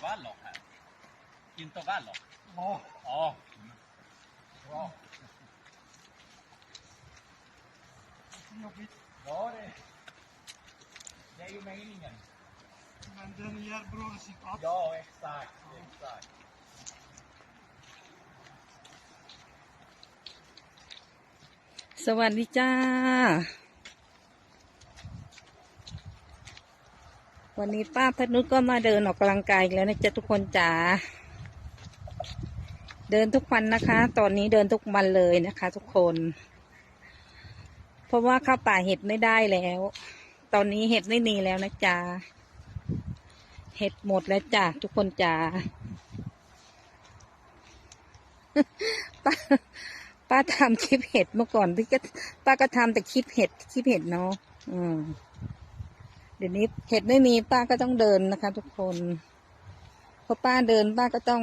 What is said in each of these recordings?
intervallo här. Intervallo. Ja. Ja. Bra. Det är jobbigt. Ja, det, det är ju meningen. Men den ger bra resultat. Ja, exakt. exakt. สวัสดีจ้า วันนี้ป้าพนุชก็มาเดินออกกำลังกายอีกแล้วนะจ๊ะทุกคนจ๋า เดินทุกวันนะคะ ตอนนี้เดินทุกวันเลยนะคะ ทุกคน เพราะว่าเข้าป่าเห็ดไม่ได้แล้ว ตอนนี้เห็ดไม่มีแล้วนะจ๊ะ เห็ดหมดแล้วจ้ะทุกคนจ๋า ป้าป้าทำคลิปเห็ดเมื่อก่อนที่ก็ป้าก็ทำแต่คลิปเห็ดคลิปเห็ดเนาะ อืม เดี๋ยวนี้เห็ดไม่มีป้าก็ต้องเดินนะคะ ทุกคนพอป้าเดินป้าก็ต้อง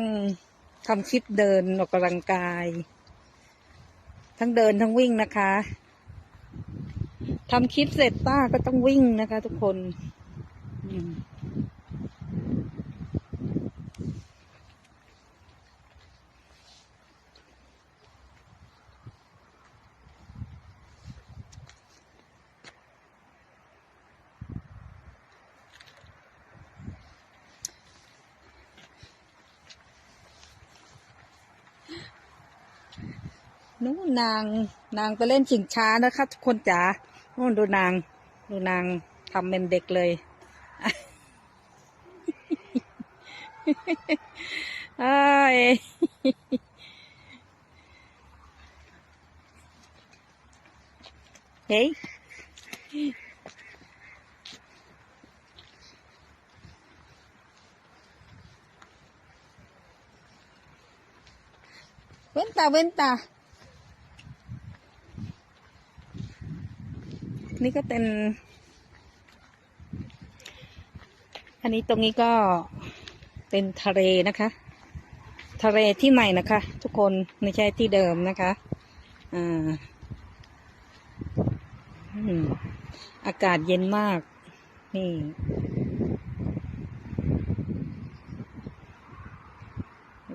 ทำคลิปเดินออกกำลังกาย ทั้งเดินทั้งวิ่งนะคะทำคลิปเสร็จป้าก็ต้องวิ่งนะคะ ทุกคน อืม นู้นนางนางไปเล่นชิงช้านะคะ ทุกคนจ๋านู่นดูนาง ดูนางทำเป็นเด็กเลยเอ้ยเฮ้ยเว้นตาเว้นตา นี่ก็เป็น อันนี้ตรงนี้ก็เป็นทะเลนะคะ ทะเลที่ใหม่นะคะ ทุกคนไม่ใช่ที่เดิมนะคะอ่าอืมอากาศเย็นมาก นี่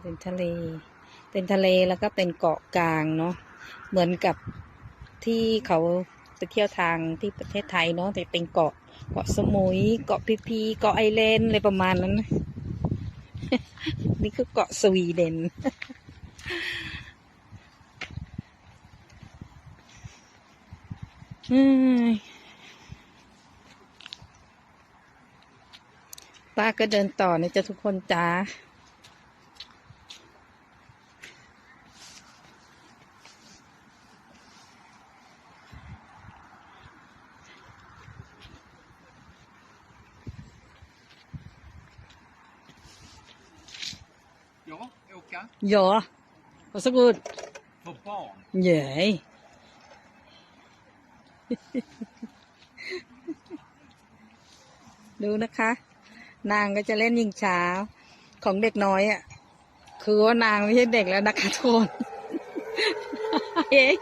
เป็นทะเล เป็นทะเลแล้วก็เป็นเกาะกลางเนาะ เหมือนกับที่เขา ไปเที่ยวทางที่ประเทศไทยเนาะแต่เป็นเกาะเกาะสมุย เกาะพีพีเกาะไอแลนด์อะไรประมาณนั้นนะนี่คือเกาะสวีเดนป้าก็เดินต่อนะจ๊ะทุกคนจ้า Ja, åka. Ja, varsågod. För barn. Nej. ดูนะคะ นางก็จะเล่นยิงช้าของเด็กน้อยอะ่ะ คือว่านางไม่ใช่เด็กแล้วนะคะทุกคนเฮ้ย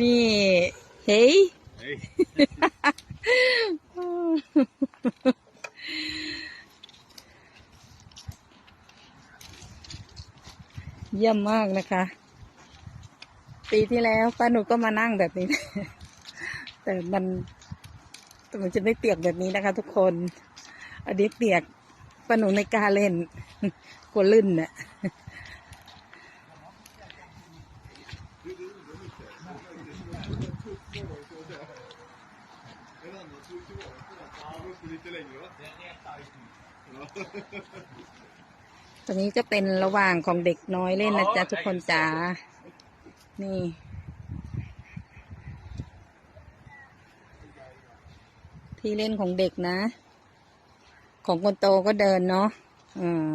นี่ เฮ้ย เยี่ยมมากนะคะ ปีที่แล้วป้าหนูก็มานั่งแบบนี้ แต่มันแต่มันจะไม่เปียกแบบนี้นะคะ ทุกคน อันนี้เปียกป้าหนูในกาเล่นกลัวลื่นน่ะ ตรงนี้จะเป็นระหว่างของเด็กน้อยเล่นนะจ๊ะทุกคนจ๋า นี่ ที่เล่นของเด็กนะ ของคนโตก็เดินเนาะ อืม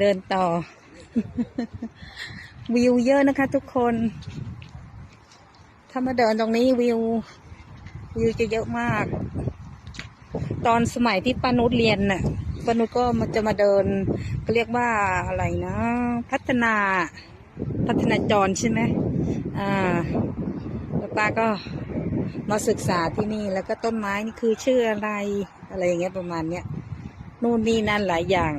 เดินต่อ วิวเยอะนะคะทุกคน ถ้ามาเดินตรงนี้วิว วิวจะเยอะมาก ตอนสมัยที่ป้านุชเรียนน่ะป้านุชก็มันจะมาเดินก็เรียกว่าอะไรนะ พัฒนาพัฒนาจรใช่ไหมอ่าแล้วป้าก็มาศึกษาที่นี่แล้วก็ต้นไม้นี่คือชื่ออะไรอะไรอย่างเงี้ยประมาณเนี้ยนู่นนี่นั่นหลายอย่าง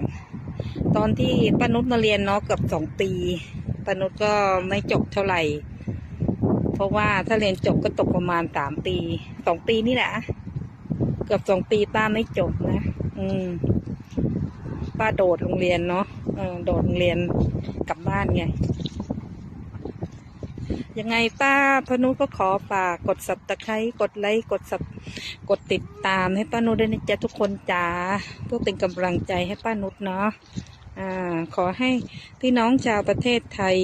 ตอนที่ป้านุชมาเรียนเนาะเกือบสองปีป้านุชก็ไม่จบเท่าไหร่ เพราะว่าถ้าเรียนจบก็ตกประมาณสามปีสองปีนี่แหละเกือบสองปีป้าไม่จบนะอืม ป้าโดดโรงเรียนเนาะโดดโรงเรียนกลับบ้านไงยังไงป้าพนุก็ขอฝากกดสับตะไคร้กดไลค์กดสับกดติดตามให้ป้านุชด้วยนะจ๊ะทุกคนจ๋าเพื่อเป็นกำลังใจให้ป้านุชเนาะ อขอให้พี่น้องชาวประเทศไทย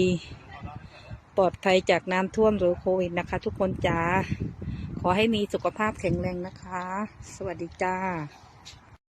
ปลอดภัยจากน้ำท่วมหรือโควิดนะคะ ทุกคนจ้า ขอให้มีสุขภาพแข็งแรงนะคะ สวัสดีจ้า